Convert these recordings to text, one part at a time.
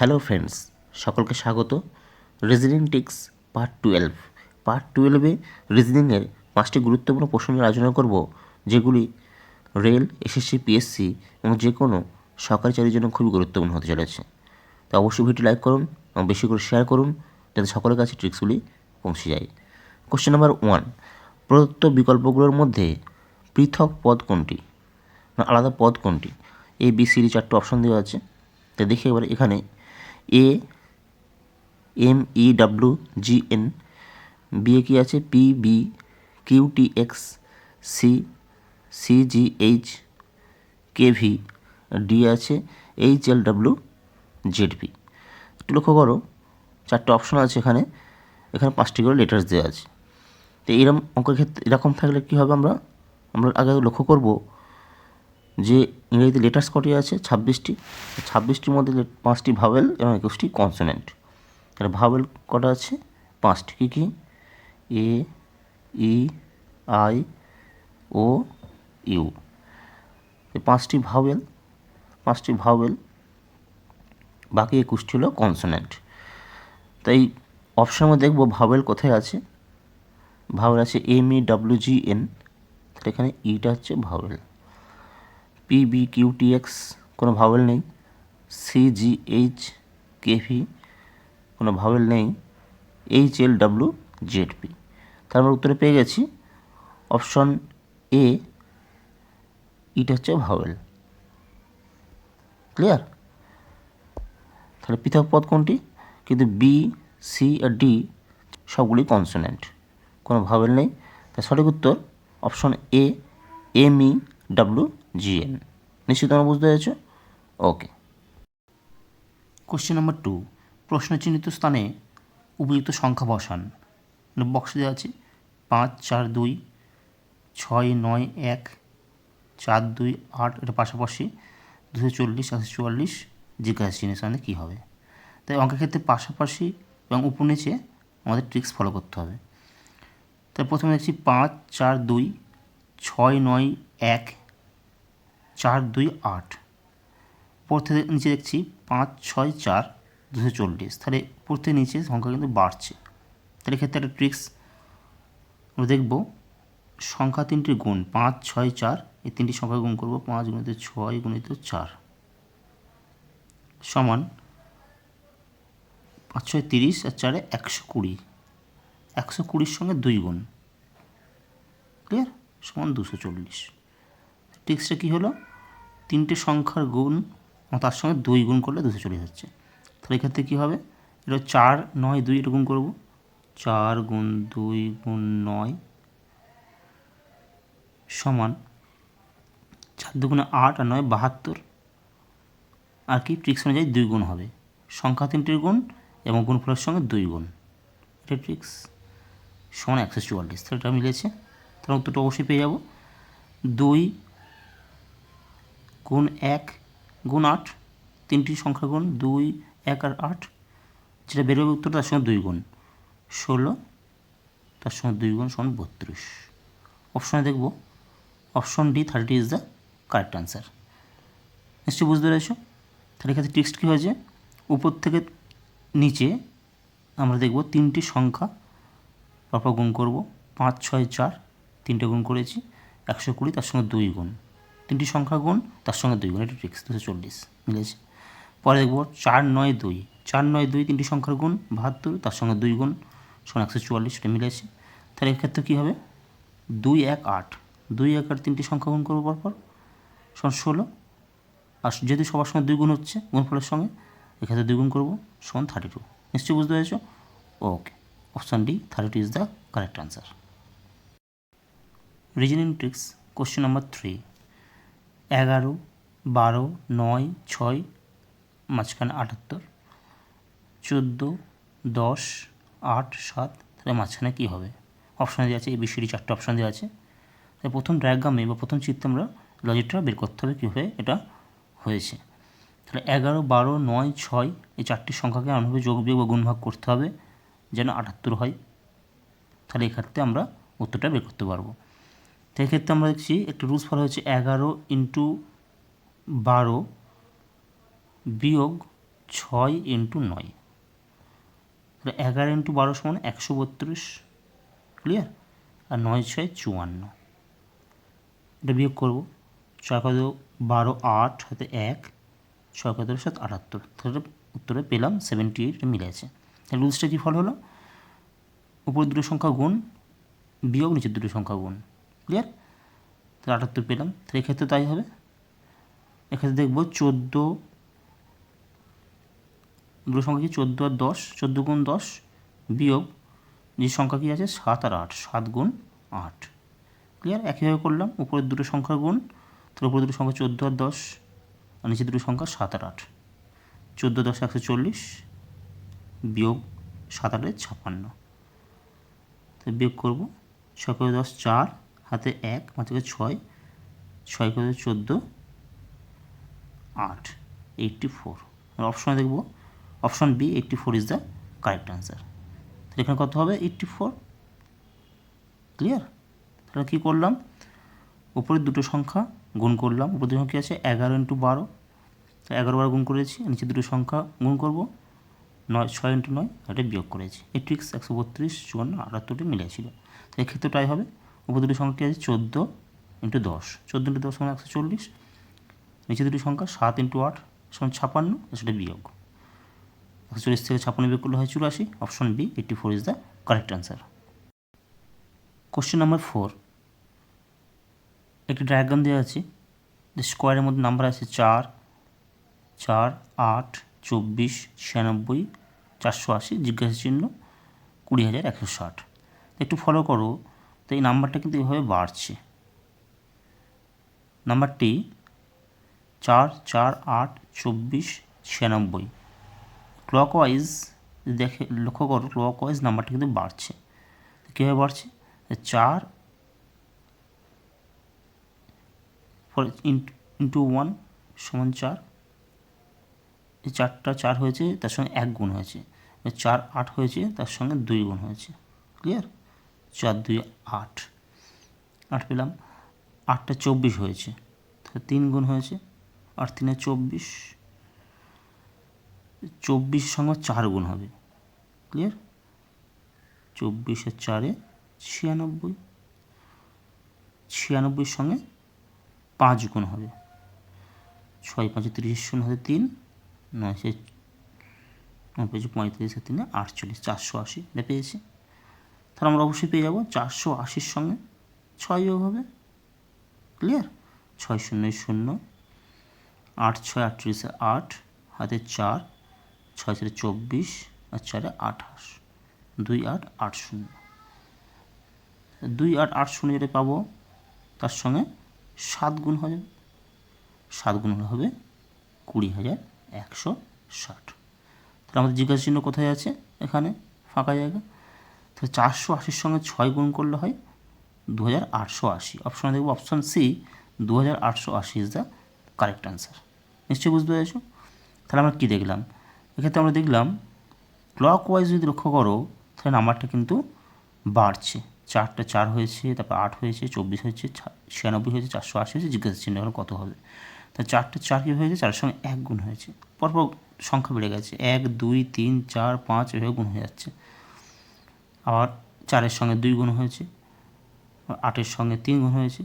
Hello friends, সকলকে স্বাগত। Reasoning tricks part twelve part টুয়েলভে রিজনিংয়ের পাঁচটি গুরুত্বপূর্ণ প্রশ্ন নিয়ে আলোচনা করব, যেগুলি রেল এসএসসি পিএসসি এবং যে কোনো সরকারি চাকরির জন্য খুবই গুরুত্বপূর্ণ হতে চলেছে। তো অবশ্যই ভিডিও লাইক করুন এবং বেশি করে শেয়ার করুন, যাতে সকলের কাছে ট্রিক্সগুলি পৌঁছে যায়। কোশ্চেন নাম্বার ওয়ান প্রদত্ত বিকল্পগুলোর মধ্যে পৃথক পদ কোনটি? আলাদা পদ কোনটি? এ বি সি ডি চারটে অপশন দেওয়া আছে। তো দেখি এবার এখানে A M E W G N B A কি আছে? P B Q T X C C G H K V D আছে H L W Z P একটু লক্ষ্য করো, চারটে অপশন আছে এখানে এখানে পাঁচটি করে লেটার্স দেওয়া আছে। তো এরকম অঙ্কের ক্ষেত্রে, এরকম থাকলে কী হবে আমরা? আমরা আগে লক্ষ্য করব যে ইংরেজিতে লেটার্স কটি আছে? ছাব্বিশটি। ছাব্বিশটির মধ্যে পাঁচটি ভাওয়েল এবং একুশটি কনসোনেন্ট তাহলে ভাওয়েল কটা আছে? পাঁচটি। কী কী? A, E, I, O, U. পাঁচটি ভাওয়েল পাঁচটি ভাওয়েল বাকি একুশটি হলো কনসোনেন্ট তাই অপশানের মধ্যে দেখব ভাওয়েল কোথায় আছে। ভাওয়েল আছে M E W G N তাহলে এখানে ইটা হচ্ছে vowel P B Q T X কোনো ভাওয়েল নেই C G H K V কোনো ভাওয়েল নেই H L W Z P তার আমরা উত্তরে পেয়ে গেছি অপশন এ ইটা হচ্ছে ভাওয়েল ক্লিয়ার তাহলে পৃথক পদ কোনটি? কিন্তু বি সি আর ডি সবগুলি কনসোনেন্ট কোনো ভাওয়েল নেই। তাই সঠিক উত্তর option A M E W G. N নিশ্চিত তোমরা বুঝতে পেরেছ? ওকে। কোশ্চেন নাম্বার টু প্রশ্ন চিহ্নিত স্থানে উপযুক্ত সংখ্যা বসান। বক্স দেওয়া আছে, পাঁচ, চার, দুই, ছয়, নয়, এক, চার, দুই, আট, এটা পাশাপাশি দুশো চল্লিশ একশো চুয়াল্লিশ জিজ্ঞাসা চিহ্নের সামনে কী হবে? তাই অঙ্কের ক্ষেত্রে পাশাপাশি এবং উপর নিচে আমাদের ট্রিক্স ফলো করতে হবে। তাই প্রথমে দেখছি পাঁচ, চার, দুই, ছয়, নয়, এক চার দুই আট। উপর থেকে নিচে দেখছি পাঁচ ছয় চার দুশো চল্লিশ। তাহলে উপর থেকে নিচে সংখ্যা কিন্তু বাড়ছে। তাহলে এক্ষেত্রে একটা ট্রিক্স আমরা দেখব। সংখ্যা তিনটির গুণ, পাঁচ ছয় চার, এই তিনটি সংখ্যা গুণ করব পাঁচ গুণিত ছয় গুণিত চার। সমান পাঁচ ছয় তিরিশ আর চারে একশো কুড়ি। একশো কুড়ির সঙ্গে দুই গুণ। ক্লিয়ার সমান দুশো চল্লিশ। টিক্সটা কী হলো? তিনটে সংখ্যার গুণ তার সঙ্গে দুই গুণ করলে দুশো চল্লিশ হচ্ছে। তাহলে এক্ষেত্রে কী হবে? এটা চার, নয়, দুই এটা গুণ করব। চার গুণ দুই গুণ নয় সমান চার দুগুণে আট আর নয় বাহাত্তর। আর কি? ট্রিক্স অনুযায়ী দুই গুণ হবে। সংখ্যা তিনটির গুণ এবং গুণফলের সঙ্গে দুই গুণ। এটা ট্রিক্স সমান একশো চুয়াল্লিশ তাহলে এটা মিলেছে তাহলে উত্তরটা অবশ্যই পেয়ে যাব। দুই গুণ এক, গুণ আট, তিনটি সংখ্যা গুণ দুই, এক আর আট, যেটা বেরোবে উত্তর তার সঙ্গে দুই গুণ। ষোলো, তার সঙ্গে দুই গুণ সমান বত্রিশ। অপশনে দেখব option D thirty is the correct answer নিশ্চয়ই বুঝতে পেরেছ? তাহলে এখানে টেক্সট কী হয়েছে? উপর থেকে নিচে আমরা দেখব তিনটি সংখ্যা। পরপর গুণ করব, পাঁচ, ছয়, চার, তিনটে গুণ করেছি, একশো কুড়ি, তার সঙ্গে দুই গুণ। তিনটি সংখ্যা গুণ, তার সঙ্গে দুই গুণ, এটা ট্রিক্স দুশো চল্লিশ, মিলেছে। পরে দেখব চার নয় দুই, চার নয় দুই তিনটি সংখ্যার গুণ, বাহাত্তর, তার সঙ্গে দুই গুণ, সমান একশো চুয়াল্লিশ, এটা মিলেছে। তাহলে এক্ষেত্রে কী হবে? দুই এক আট, দুই এক আট তিনটি সংখ্যা গুণ করব পরপর, সমান ষোলো, আর যেহেতু সবার সঙ্গে দুই গুণ হচ্ছে, গুণফলের সঙ্গে, এক্ষেত্রে দুই গুণ করব, সমান থার্টি টু নিশ্চয়ই বুঝতে পেরেছ? Okay option D thirty two is the correct answer reasoning tricks question number three এগারো, বারো, নয়, ছয়, মাঝখানে আটাত্তর। চোদ্দ, দশ, আট, সাত, তাহলে মাঝখানে কী হবে? অপশান দেওয়া আছে এই বিষয়টি চারটে অপশান দেওয়া আছে। তাই প্রথম ডায়াগ্রামে বা প্রথম চিত্রে আমরা লজিকটা বের করতে হবে কীভাবে এটা হয়েছে। তাহলে এগারো, বারো, নয়, ছয় এই চারটি সংখ্যাকে এমনভাবে যোগ, বিয়োগ বা গুণভাগ করতে হবে যেন আটাত্তর হয়। তাহলে এক্ষেত্রে আমরা উত্তরটা বের করতে পারব। তো এক্ষেত্রে আমরা দেখছি একটা রুলস ফলো হচ্ছে এগারো ইন্টু বারো বিয়োগ ছয় ইন্টু নয়। এগারো ইন্টু বারো সমান একশো বত্রিশ ক্লিয়ার আর নয় ছয় চুয়ান্ন। এটা বিয়োগ করব। ছয় কত বারো আট হাতে এক, ছয় কত সাত আটাত্তর। তাহলে উত্তরে পেলাম সেভেন্টি এইট মিলে আছে। তাহলে রুলসটা কী ফল হলো? উপর দুটো সংখ্যা গুণ, বিয়োগ নিচের দুটো সংখ্যা গুণ। ক্লিয়ার তাহলে আটাত্তর পেলাম। তাহলে এক্ষেত্রে তাই হবে। এক্ষেত্রে দেখব চোদ্দ দুটো সংখ্যা কি? চোদ্দ আর দশ, চোদ্দ গুণ দশ বিয়োগ যে সংখ্যা কী আছে? সাত আর আট, সাত গুণ আট। ক্লিয়ার একইভাবে করলাম। উপরের দুটো সংখ্যা গুণ তার উপরে দুটো সংখ্যা চোদ্দ আর দশ, আর নিচে দুটো সংখ্যা সাত আর আট। চোদ্দ দশ একশো চল্লিশ বিয়োগ সাত আটের ছাপ্পান্ন। তো বিয়োগ করব। ছয় দশ? চার। হাতে এক মাঝে ছয় ছয় করে চোদ্দ, আট এইটটি ফোর অপশনে দেখব। Option B eighty four is the correct answer তাহলে এখানে কত হবে? এইটটি ফোর ক্লিয়ার তাহলে কী করলাম? উপরের দুটো সংখ্যা গুণ করলাম। উপরের দুটো সংখ্যা আছে? এগারো ইন্টু বারো। তো এগারো বারো গুণ করেছি নিচে দুটো সংখ্যা গুণ করব। নয়, ছয় ইন্টু নয়, এটা বিয়োগ করেছি। এইটটি একশো বত্রিশ, চুয়ান্ন, আটাত্তরটি মিলেছিল। তো এক্ষেত্রে প্রায় হবে। উপর দুটো সংখ্যা কী আছে চোদ্দ ইন্টু দশ। চোদ্দ ইন্টু দশ সমান একশো চল্লিশ। নিচে দুটি সংখ্যা, সাত ইন্টু আট সমান ছাপান্ন সেটা বিয়োগ। একশো চল্লিশ থেকে ছাপান্ন বিয়োগ করলে হয় চুরাশি। Option B, eighty four is the correct answer question number four. একটি ডায়াগ্রাম দেওয়া আছে, যে স্কোয়ারের মধ্যে নাম্বার আছে চার চার, আট, চব্বিশ, ছিয়ানব্বই, চারশো আশি জিজ্ঞাসা চিহ্ন কুড়ি হাজার একশো ষাট। একটু ফলো করো। তো এই নাম্বারটা কিন্তু এভাবে বাড়ছে। নাম্বারটি চার চার আট চব্বিশ ছিয়ানব্বই। ক্লকওয়াইজ দেখে লক্ষ্য করো ক্লকওয়াইজ নাম্বারটা কিন্তু বাড়ছে। কীভাবে বাড়ছে? চার ইন্টু ওয়ান সমান চার। এই চারটা চার হয়েছে, তার সঙ্গে এক গুণ হয়েছে। চার আট হয়েছে, তার সঙ্গে দুই গুণ হয়েছে। ক্লিয়ার? চার দুই আট। আট পেলাম। আটটা চব্বিশ হয়েছে। তাহলে তিন গুণ হয়েছে। আট তিনে চব্বিশ। চব্বিশ সঙ্গে চার গুণ হবে। ক্লিয়ার চব্বিশের চারে ছিয়ানব্বই। ছিয়ানব্বইয়ের সঙ্গে পাঁচ গুণ হবে। ছয় পাঁচে তিরিশ শূন্য হাতে তিন, নয় সে নয় পেয়েছি পঁয়ত্রিশের তিনে, আটচল্লিশ, চারশো আশি। এটা পেয়েছি। তাহলে আমরা অবশ্যই পেয়ে যাব চারশো আশির সঙ্গে। ছয় যোগ হবে? ক্লিয়ার ছয় শূন্য শূন্য, আট ছয় আটত্রিশে আট, হাতে চার, ছয় চারে চব্বিশ, আর চারে আঠাশ। দুই আট আট শূন্য। দুই আট আট শূন্য যেটা পাবো, তার সঙ্গে সাত গুণ হবে সাত গুণ হবে কুড়ি হাজার একশো ষাট। তাহলে আমাদের জিজ্ঞাসা চিহ্ন কোথায় আছে? এখানে, ফাঁকা জায়গা। তাহলে চারশো আশির সঙ্গে ছয় গুণ করলে হয় দু হাজার আটশো আশি। অপশনে দেখব অপশন সি দু হাজার আটশো আশি ইজ দ্য কারেক্ট অ্যান্সার নিশ্চয়ই বুঝতে পেরেছ? তাহলে আমরা কী দেখলাম? এক্ষেত্রে আমরা দেখলাম ক্লক ওয়াইজ যদি লক্ষ্য করো, তাহলে নাম্বারটা কিন্তু বাড়ছে। চারটা চার হয়েছে, তারপর আট হয়েছে, চব্বিশ হয়েছে ছিয়ানব্বই হয়েছে, চারশো আশি হয়েছে, জিজ্ঞাসা চিহ্ন এখন কত হবে। তা চারটা চার কী হয়েছে? চারের সঙ্গে এক গুণ হয়েছে। পরপর সংখ্যা বেড়ে গেছে। এক, দুই, তিন, চার, পাঁচ, এভাবে গুণ হয়ে যাচ্ছে। আবার চারের সঙ্গে দুই গুণ হয়েছে আটের সঙ্গে তিন গুণ হয়েছে,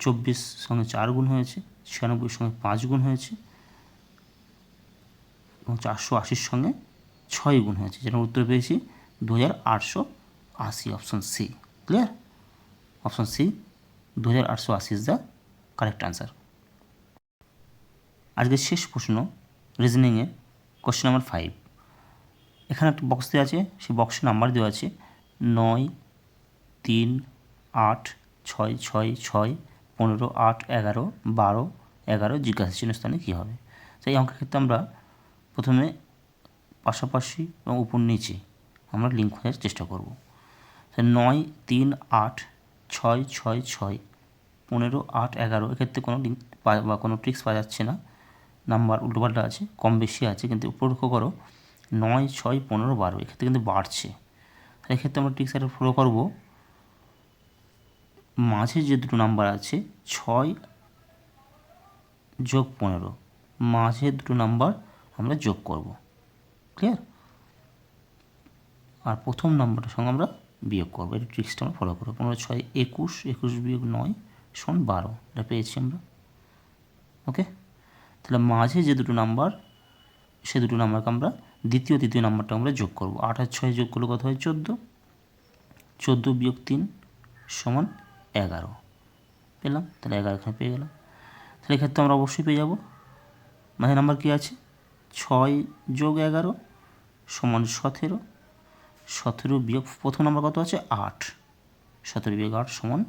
চব্বিশ সঙ্গে চার গুণ হয়েছে ছিয়ানব্বইয়ের সঙ্গে পাঁচ গুণ হয়েছে, এবং চারশো আশির সঙ্গে ছয় গুণ হয়েছে যেটা উত্তর পেয়েছি দু হাজার আটশো আশি option C clear option C দু হাজার আটশো আশি ইজ দ্য কারেক্ট আনসার আজকের শেষ প্রশ্ন রিজনিংয়ে কোশ্চেন নাম্বার ফাইভ এখানে একটা বক্স দেওয়া আছে, সেই বক্সে নাম্বার দেওয়া আছে নয় তিন আট ছয় ছয় ছয় পনেরো আট এগারো বারো এগারো, জিজ্ঞাসা চিহ্ন স্থানে কী হবে। তো এই অঙ্কের ক্ষেত্রে আমরা প্রথমে পাশাপাশি এবং উপর নিচে আমরা লিঙ্ক খোঁজার চেষ্টা করব। নয় তিন আট ছয় ছয় ছয় পনেরো আট এগারো, এক্ষেত্রে কোনো লিঙ্ক বা কোনো ট্রিক্স পাওয়া যাচ্ছে না। নাম্বার উল্টোপাল্টা আছে, কম বেশি আছে, কিন্তু উপর লক্ষ্য করো। নয়, ছয়, পনেরো, বারো, এক্ষেত্রে কিন্তু বাড়ছে। এক্ষেত্রে আমরা ট্রিক্স একটা ফলো করব। মাঝে যে দুটো নাম্বার আছে, ছয় যোগ পনেরো, মাঝে দুটো নাম্বার আমরা যোগ করব। ক্লিয়ার আর প্রথম নম্বরটার সঙ্গে আমরা বিয়োগ করব। এটা ট্রিক্সটা আমরা ফলো করব। পনেরো, ছয়, একুশ একুশ বিয়োগ নয়, সমান বারো। এটা পেয়েছি আমরা। ওকে তাহলে মাঝে যে দুটো নাম্বার সে দুটো নাম্বারকে আমরা দ্বিতীয়, তৃতীয় নাম্বারটা আমরা যোগ করব। আট আর ছয় যোগ করলে কত হয়? চোদ্দ। চোদ্দ বিয়োগ তিন সমান এগারো। পেলাম? তাহলে এগারো এখানে পেয়ে গেলাম। তাহলে এক্ষেত্রে আমরা অবশ্যই পেয়ে যাব। মাঝে নাম্বার কী আছে? ছয় যোগ এগারো সমান সতেরো। সতেরো বিয়োগ, প্রথম নাম্বার কত আছে? আট। সতেরো বিয়োগ আট সমান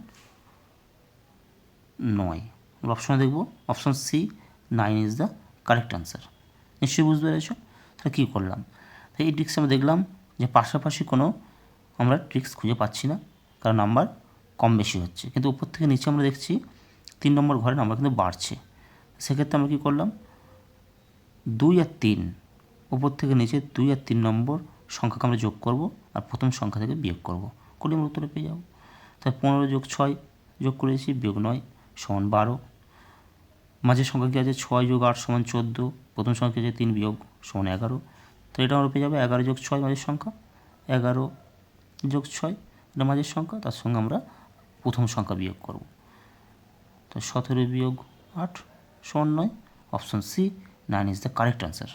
নয়। আমরা অপশনে দেখব। Option C nine is the correct answer নিশ্চয়ই বুঝতে পেরেছ? তাহলে কী করলাম? তাই এই ট্রিক্স আমরা দেখলাম যে পাশাপাশি কোনো আমরা ট্রিক্স খুঁজে পাচ্ছি না, কারণ নাম্বার কম বেশি হচ্ছে। কিন্তু উপর থেকে নিচে আমরা দেখছি তিন নম্বর ঘরে নাম্বার কিন্তু বাড়ছে। সেক্ষেত্রে আমরা কী করলাম? দুই আর তিন, উপর থেকে নিচে দুই আর তিন নম্বর সংখ্যাকে আমরা যোগ করব আর প্রথম সংখ্যা থেকে বিয়োগ করব। করলে আমরা উত্তরে পেয়ে যাব। তাই পনেরো যোগ ছয় যোগ করেছি, বিয়োগ নয়, সমান বারো। মাঝের সংখ্যা কী আছে? ছয় যোগ আট সমান চোদ্দ। প্রথম সংখ্যা আছে? তিন বিয়োগ সমান এগারো। তো এটা আমরা পেয়ে যাব এগারো যোগ ছয় মাঝের সংখ্যা। এগারো যোগ ছয়, এটা মাঝের সংখ্যা। তার সঙ্গে আমরা প্রথম সংখ্যা বিয়োগ করব। তো সতেরো বিয়োগ আট সমান নয়, option C nine is the correct answer